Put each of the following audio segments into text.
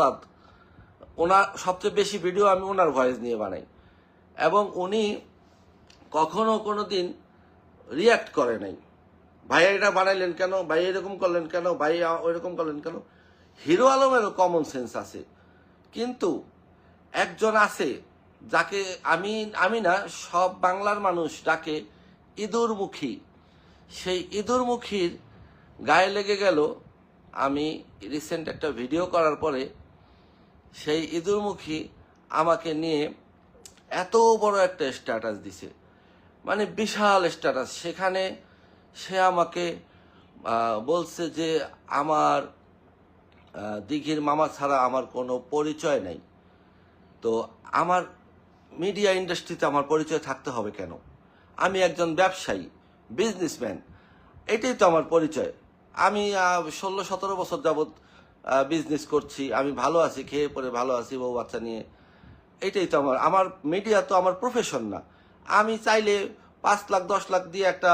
ওস্তাদ, ওনার সবচেয়ে বেশি ভিডিও আমি ওনার ভয়েস নিয়ে বানাই। এবং উনি কখনো কোনো দিন রিয়াক্ট করে নাই। ভাই এটা বানাইলেন কেন? ভাই এরকম করলেন কেন? ভাই ওইরকম করলেন কেন? হিরো আলমেরও কমন সেন্স আছে। কিন্তু একজন আছে যাকে আমি আমি না, সব বাংলার মানুষ ডাকে ইঁদুরমুখী। সেই ইঁদুরমুখীর গায়ে লেগে গেল, আমি রিসেন্ট একটা ভিডিও করার পরে সেই ইঁদুরমুখী আমাকে নিয়ে এত বড় একটা স্ট্যাটাস দিছে। মানে বিশাল স্ট্যাটাস সেখানে সে আমাকে বলছে যে আমার দিঘির মামা ছাড়া আমার কোনো পরিচয় নেই। তো আমার মিডিয়া ইন্ডাস্ট্রিতে আমার পরিচয় থাকতে হবে কেন? আমি একজন ব্যবসায়ী বিজনেসম্যান এটাই তো আমার পরিচয়। আমি ষোলো সতেরো বছর যাবৎ বিজনেস করছি, আমি ভালো আছি, খেয়ে পরে ভালো আছি, বউ বাচ্চা নিয়ে। এটাই তো আমার আমার মিডিয়া তো আমার প্রফেশন না। আমি চাইলে পাঁচ লাখ, দশ লাখ দিয়ে একটা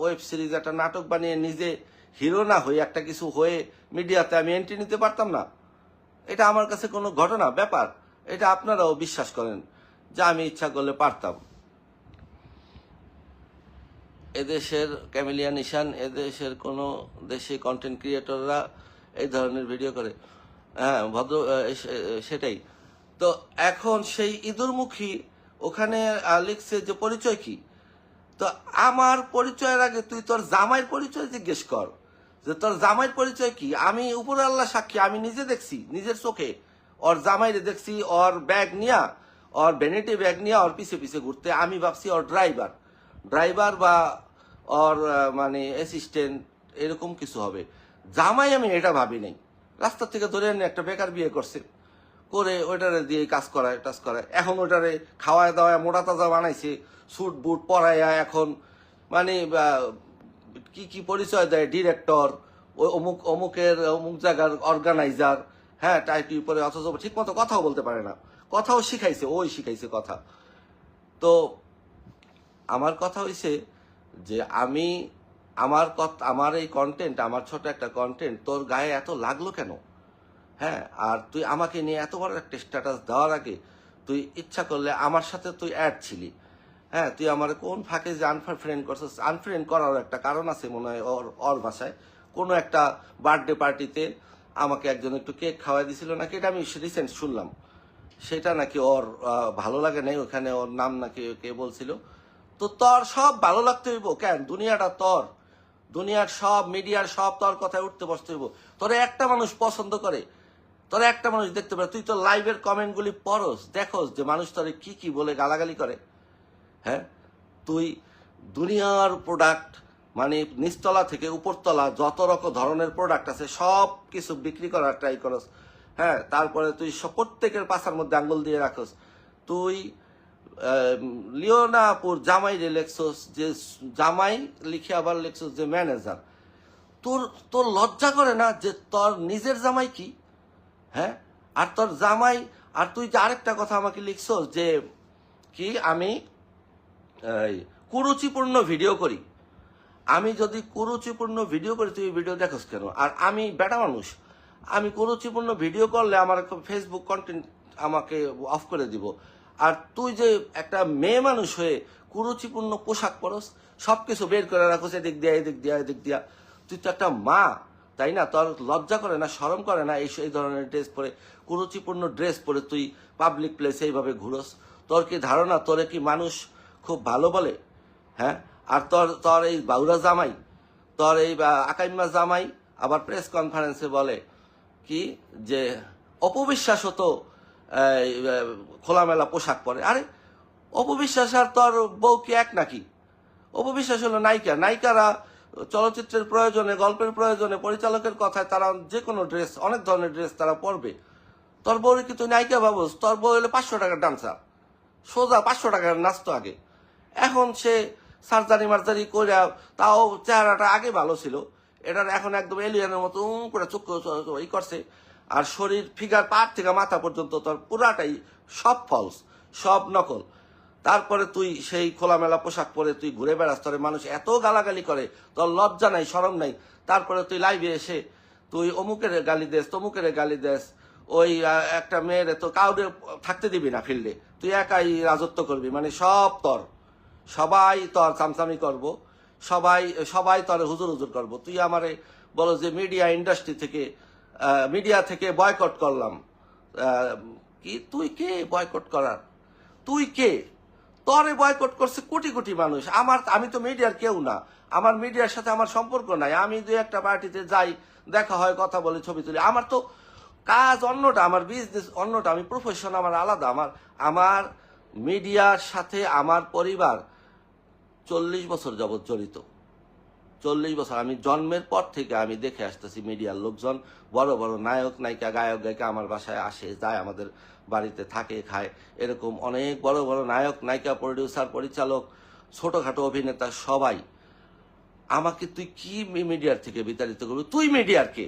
ওয়েব সিরিজ একটা নাটক বানিয়ে নিজে হিরো না হয়ে একটা কিছু হয়ে মিডিয়াতে আমি এন্ট্রি নিতে পারতাম না। এটা আমার কাছে কোনো ঘটনা, ব্যাপার। এটা আপনারাও বিশ্বাস করেন যা আমি ইচ্ছা করলে পারতাম। এদেশের ক্যামেলিয়া নিশান, এদেশের কোনো দেশে কন্টেন্ট ক্রিয়েটররা এই ধরনের ভিডিও করে। হ্যাঁ ভদ্র সেটাই। তো এখন সেই ইঁদুরমুখী, ওখানে লিখছে যে পরিচয় কি? তো আমার পরিচয়ের আগে তুই তোর জামাইয়ের পরিচয় জিজ্ঞেস কর। যে তোর জামাইয়ের পরিচয় কি? আমি উপরে আল্লাহ সাক্ষী, আমি নিজে দেখছি, নিজের চোখে। ওর জামাইরে দেখছি, ওর ব্যাগ নিয়া, ওর ভ্যানিটি ব্যাগ নিয়ে ওর পিছে পিছে ঘুরতে। আমি ভাবছি ওর ড্রাইভার। ড্রাইভার বা ওর মানে অ্যাসিস্ট্যান্ট এরকম কিছু হবে। জামাই আমি এটা ভাবি নাই। রাস্তা থেকে ধরে এনে একটা বেকার বিয়ে করছে। করে ওইটারে দিয়ে কাজ করায়, টাজ করায়। এখন ওইটারে খাওয়ায় দাওয়ায় মোটা তাজা বানাইছে, স্যুট, বুট পরাইয়া এখন মানে কি কি পরিচয় দেয় ডিরেক্টর ওই অমুক, অমুকের, অমুক জায়গার অর্গানাইজার হ্যাঁ টাইটি পরে অথচ ঠিক মতো কথাও বলতে পারে না। কথাও শিখাইছে, ওই শিখাইছে কথা। তো আমার কথা হয়েছে যে আমি আমার আমার এই কন্টেন্ট আমার ছোট একটা কন্টেন্ট তোর গায়ে এত লাগল কেন? হ্যাঁ আর তুই আমাকে নিয়ে এত বড় একটা স্ট্যাটাস দেওয়ার আগে তুই ইচ্ছা করলে আমার সাথে তুই অ্যাড ছিলি। হ্যাঁ তুই আমার কোন ফাঁকে যে আনফ্রেন্ড করছিস? আনফ্রেন্ড করার একটা কারণ আছে মনে হয় ওর ওর ভাষায় কোনো একটা বার্থডে পার্টিতে আমাকে একজন একটু কেক খাওয়াই দিছিল নাকি? এটা আমি রিসেন্ট শুনলাম। সেটা নাকি ওর ভালো লাগে নাই, ওখানে ওর নাম নাকি কে বলছিল? তো তোর সব ভালো লাগতে হইব, কেন? দুনিয়াটা তোর। দুনিয়ার সব মিডিয়ার সব তোর কথায় উঠতে বসতে হইব। তোরে একটা মানুষ পছন্দ করে, তোরে একটা মানুষ দেখতে পারে। তুই তো লাইভের কমেন্টগুলি পড়স, দেখোস যে মানুষ তোরে কি কি বলে, গালাগালি করে। হ্যাঁ? তুই দুনিয়ার প্রোডাক্ট মানে নিচতলা থেকে উপরতলা যত রকম ধরনের প্রোডাক্ট আছে, সব কিছু বিক্রি করার ট্রাই করস। হ্যাঁ? তারপরে তুই প্রত্যেকের পাশার মধ্যে আঙ্গুল দিয়ে রাখস। তুই লিওনাপুর জামাই রে লেখছস, যে জামাই লিখে আবার লেখছস যে ম্যানেজার। তোর তোর লজ্জা করে না যে তোর নিজের জামাই কি? হ্যাঁ? আর তোর জামাই, আর তুই যে আরেকটা কথা আমাকে লিখছস যে কি আমি কুরুচিপূর্ণ ভিডিও করি। আমি যদি কুরুচিপূর্ণ ভিডিও করি, তুই ভিডিও দেখোস কেন? আর আমি বেটা মানুষ, আমি কুরুচিপূর্ণ ভিডিও করলে আমার ফেসবুক কন্টেন্ট আমাকে অফ করে দিব। আর তুই যে একটা মেয়ে মানুষ হয়ে কুরুচিপূর্ণ পোশাক পরস সব কিছু বের করে রাখোস, এদিক দিয়া এদিক দিয়া এদিক দিয়া। তুই তো একটা মা, তাই না? তোর লজ্জা করে না, শরম করে না এই এই ধরনের ড্রেস পরে, কুরুচিপূর্ণ ড্রেস পরে তুই পাবলিক প্লেসে এইভাবে ঘুরোস? তোর কি ধারণা? তোরে কি মানুষ খুব ভালো বলে? হ্যাঁ? আর তোর তোর এই বাউরা জামাই, তোর এই আকাইম্মা জামাই আবার প্রেস কনফারেন্সে বলে, কি? যে অপবিশ্বাস হতো খোলামেলা পোশাক পরে। আরে, অপবিশ্বাস আর তোর বউ কি এক নাকি? অপবিশ্বাস হলো নায়িকা। নায়িকারা চলচ্চিত্রের প্রয়োজনে, গল্পের প্রয়োজনে, পরিচালকের কথায় তারা যে কোনো ড্রেস, অনেক ধরনের ড্রেস তারা পরবে। তোর বউরে কি তুই নায়িকা ভাবস তোর বউ হলো পাঁচশো টাকার ডান্সার সোজা পাঁচশো টাকার নাচতো আগে। এখন সে সার্জারি মার্জারি করে তাও চেহারাটা আগে ভালো ছিল। এটার এখন একদম এলিয়ানের মতো করে চক্ষু ই করছে। আর শরীর ফিগার পার থেকে মাথা পর্যন্ত তোর পুরাটাই সব ফলস সব নকল। তারপরে তুই সেই খোলামেলা পোশাক পরে তুই ঘুরে বেড়াস, তোর মানুষ এত গালাগালি করে, তোর লজ্জা নাই সরম নাই। তারপরে তুই লাইভে এসে তুই অমুকের গালি দেস, তমুকের গালি দেস, ওই একটা মেয়ের তো কাউরে থাকতে দিবি না ফিল্ডে তুই একাই রাজত্ব করবি মানে সব তর। সবাই তর চামচামি করব, সবাই সবাই তরে হুজুর হুজুর করব। তুই আমারে বলো যে মিডিয়া ইন্ডাস্ট্রি থেকে মিডিয়া থেকে বয়কট করলাম। কি, তুই কে বয়কট করার? তুই কে? তরে বয়কট করছে কোটি কোটি মানুষ। আমার, আমি তো মিডিয়ার কেউ না। আমার মিডিয়ার সাথে আমার সম্পর্ক নাই। আমি দুই একটা পার্টিতে যাই, দেখা হয়, কথা বলে, ছবি তুলি। আমার তো কাজ অন্যটা, আমার বিজনেস অন্যটা। আমি প্রফেশন আমার আলাদা। আমার আমার মিডিয়ার সাথে আমার পরিবার চল্লিশ বছর যাবৎ জড়িত। চল্লিশ বছর। আমি জন্মের পর থেকে আমি দেখে আসতেছি মিডিয়ার লোকজন, বড় বড় নায়ক, নায়িকা, গায়ক, গায়িকা আমার বাসায় আসে, যায় আমাদের বাড়িতে থাকে, খায়। এরকম অনেক বড় বড় নায়ক, নায়িকা প্রডিউসার পরিচালক, ছোটখাটো অভিনেতা সবাই। আমাকে তুই কি মিডিয়ার থেকে বিতাড়িত করবি? তুই মিডিয়ার কে?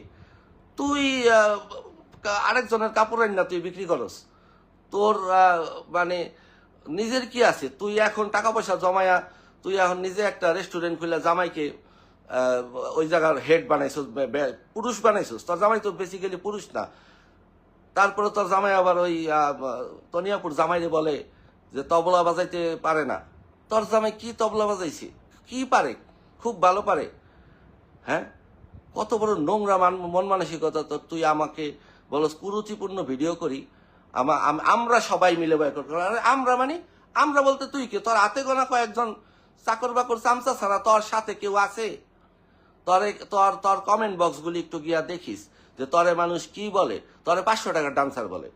তুই আরেকজনের কাপড় না তুই বিক্রি করস। তোর মানে নিজের কি আছে? তুই এখন টাকা পয়সা জমায়া, তুই এখন নিজে একটা রেস্টুরেন্ট খুলে জামাইকে ওই জায়গার হেড বানাইছস, বে- বে- পুরুষ বানাইছস। তোর জামাই তো বেসিক্যালি পুরুষ না। তারপরে তোর জামাই আবার ওই তনিয়াপুর জামাইরে বলে যে তবলা বাজাইতে পারে না। তোর জামাই কি তবলা বাজাইছে? কি পারে? খুব ভালো পারে। হ্যাঁ? কত বড় নোংরা মান, মন মানসিকতা তো তুই আমাকে বলস, কুরুচিপূর্ণ ভিডিও করি। আম- আমরা সবাই মিলে বয়কট করি আরে আমরা মানে? আমরা বলতে তুই কে? তোর হাতে গোনা কয়েকজন চাকর বাকর চামচা ছাড়া তোর সাথে কেউ আছে? তরে তোর তোর কমেন্ট বক্সগুলি একটু গিয়া দেখিস যে তরে মানুষ কি বলে? তরে পাঁচশো টাকার ডান্সার বলে।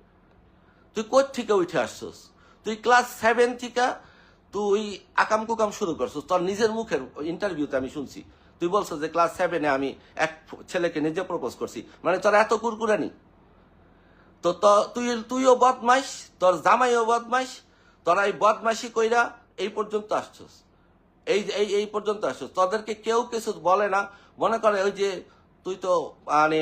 তুই কোথ থেকে উঠে আসছস? তুই ক্লাস সেভেন থেকে তুই আকাম কুকাম শুরু করছস। তোর নিজের মুখের ইন্টারভিউতে আমি শুনছি। তুই বলছো যে ক্লাস সেভেনে আমি এক ছেলেকে নিজে প্রপোজ করছি। মানে তোর এত কুরকুরানি। তো তুই, তুইও বদমাইশ, তোর জামাইও বদমাইশ, তোরা এই বদমাইশি কইরা এই পর্যন্ত আসছস। এই এই এই পর্যন্ত আসো। তোদেরকে কেউ কিছু বলে না। মনে করে ওই যে, তুই তো মানে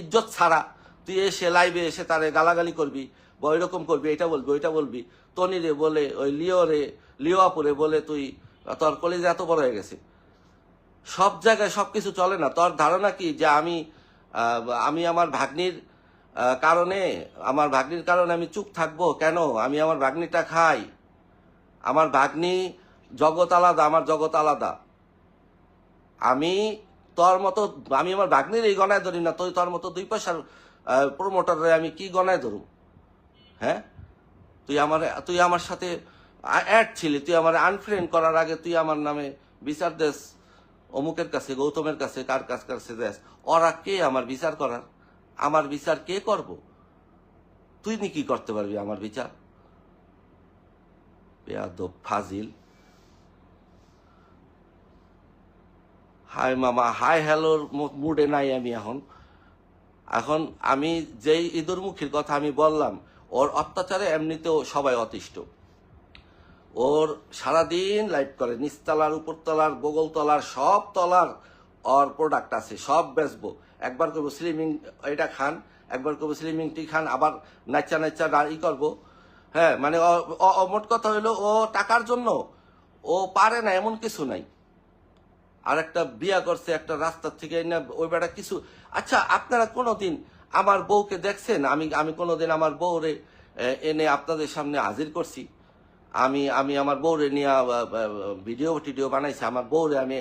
ইজ্জত ছাড়া, তুই এসে লাইভে এসে তারে গালাগালি করবি, বা ওইরকম করবি, এটা বলবি, ওইটা বলবি। তনিরে বলে, ওই লিও রে লিও আপুরে বলে, তুই, তোর কলেজে এত বড় হয়ে গেছে। সব জায়গায় সবকিছু চলে না। তোর ধারণা কি যে আমি আমি আমার ভাগ্নির কারণে, আমার ভাগ্নির কারণে আমি চুপ থাকব? কেন? আমি আমার ভাগ্নিটা খাই। আমার ভাগ্নি জগৎ আলাদা, আমার জগৎ আলাদা। আমি তোর মতো, আমি আমার ভাগ্নির এই গণায় ধরি না, তুই তোর মতো দুই পয়সার প্রমোটারে আমি কি গণায় ধরু হ্যাঁ? তুই আমার তুই আমার সাথে অ্যাড ছিলি, তুই আমার আনফ্রেন্ড করার আগে তুই আমার নামে বিচার দেশ অমুকের কাছে, গৌতমের কাছে, কার কাছ কাছে দেশ ওরা কে আমার বিচার করার? আমার বিচার কে করব? তুই নি কি করতে পারবি আমার বিচার? বেয়াদব, ফাজিল। হাই মামা হাই হ্যালোর মুডে নাই আমি এখন। এখন আমি যেই ইঁদুরমুখীর কথা আমি বললাম, ওর অত্যাচারে এমনিতেও সবাই অতিষ্ঠ। ওর সারাদিন লাইভ করে, নিচতলার, উপরতলার, বগলতলার, সব তলার ওর প্রোডাক্ট আছে, সব বেচবো। একবার করব স্লিমিং এটা খান, একবার করব স্লিমিং টি খান, আবার নাচা নাচা ই করব। হ্যাঁ মানে মোট কথা হইল ও টাকার জন্য ও পারে না, এমন কিছু নাই। আর একটা বিয়া করছে একটা রাস্তার থেকে ওই বেটা কিছু। আচ্ছা আপনারা কোনোদিন আমার বউকে দেখছেন? আমি আমি কোনোদিন আমার বউরে এনে আপনাদের সামনে হাজির করছি? আমি আমি আমার বউরে নিয়ে ভিডিও টিডিও বানাইছি। আমার বউরে আমি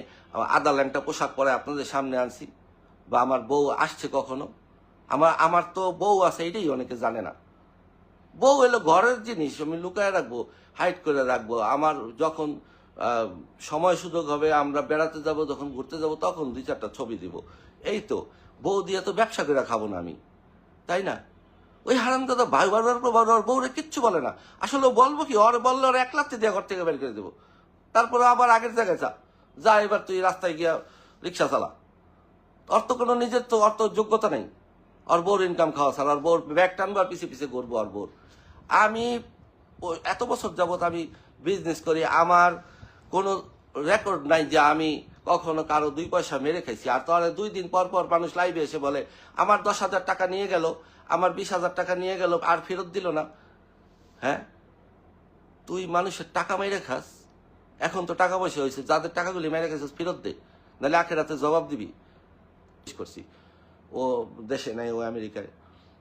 আদা ল্যাংটা পোশাক পরে আপনাদের সামনে আনছি। বা আমার বউ আসছে কখনো? আমার আমার তো বউ আছে, এটাই অনেকে জানে না। বউ এলো ঘরের জিনিস, আমি লুকায় রাখব, হাইট করে রাখব। আমার যখন সময় সুযোগ হবে, আমরা বেড়াতে যাব, যখন ঘুরতে যাব, তখন দুই চারটা ছবি দিব। এই তো, বউ দিয়ে তো ব্যবসা করে খাব না আমি। তাই না? ওই হারাম দাদা, ভাই বারবার বউরে কিচ্ছু বলে না। আসলে বলব কি, ওর বললে ওর এক লাখ দিয়ে ঘর থেকে বের করে দেবো। তারপরে আবার আগের জায়গায় যা। যা এবার তুই রাস্তায় গিয়া রিক্সা চালা। ওর তো কোনো নিজের তো অর্থ যোগ্যতা নেই। ওর বোর ইনকাম খাওয়া ছাড়া আর বোর ব্যাগ টানবো আর পিছিয়ে পিছিয়ে ঘুরবো ওর বোর আমি এত বছর যাবত আমি বিজনেস করি, আমার কোনো রেকর্ড নাই যে আমি কখনো কারও দুই পয়সা মেরে খাইছি। আর তাহলে দুই দিন পর পর মানুষ লাইভে এসে বলে, আমার দশ হাজার টাকা নিয়ে গেল, আমার বিশ হাজার টাকা নিয়ে গেল, আর ফেরত দিল না। হ্যাঁ? তুই মানুষের টাকা মেরে খাস। এখন তো টাকা পয়সা হয়েছে, যাদের টাকাগুলি মেরে খাইছিস, ফেরত দে। নাহলে আখেরাতে জবাব দিবি। করছি, ও দেশে নাই, ও আমেরিকায়?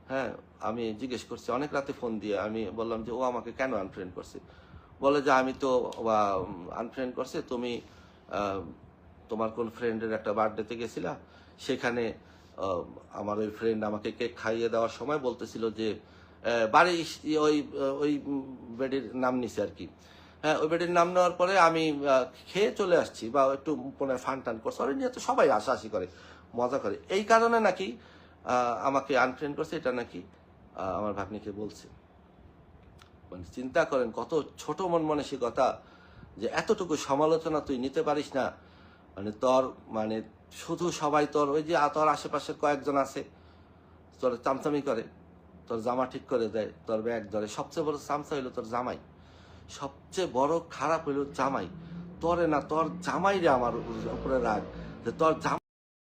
হ্যাঁ আমি জিজ্ঞেস করছি, অনেক রাতে ফোন দিয়ে। আমি বললাম যে, ও আমাকে কেন আনফ্রেন্ড করছে? বলে যে, আমি তো আনফ্রেন্ড করছে, তুমি তোমার কোন ফ্রেন্ডের একটা বার্থডেতে গেছিলা, সেখানে আমার ওই ফ্রেন্ড আমাকে কেক খাইয়ে দেওয়ার সময় বলতেছিল যে বাড়ি ওই ওই বেডির নাম নিছে আর কি। হ্যাঁ ওই বেডির নাম নেওয়ার পরে আমি খেয়ে চলে আসছি, বা একটু মনে ফান টান করছে। ওই নিয়ে তো সবাই হাসাহাসি করে, মজা করে। এই কারণে নাকি আমাকে আনফ্রেন্ড করছে, এটা নাকি আমার ভাগ্নিকে বলছে। মানে চিন্তা করেন কত ছোট মন মানসিকতা যে এতটুকু সমালোচনা তুই নিতে পারিস না। মানে তোর মানে শুধু সবাই তোর, ওই যে তোর আশেপাশের কয়েকজন আছে, তোর চামচামি করে, তোর জামা ঠিক করে দেয়, তোর ব্যাগ ধরে। সবচেয়ে বড় চামচা হইল তোর জামাই। সবচেয়ে বড় খারাপ হইল জামাই। তোরে না, তোর জামাই রে আমার উপরে রাগ। যে তোর জামাই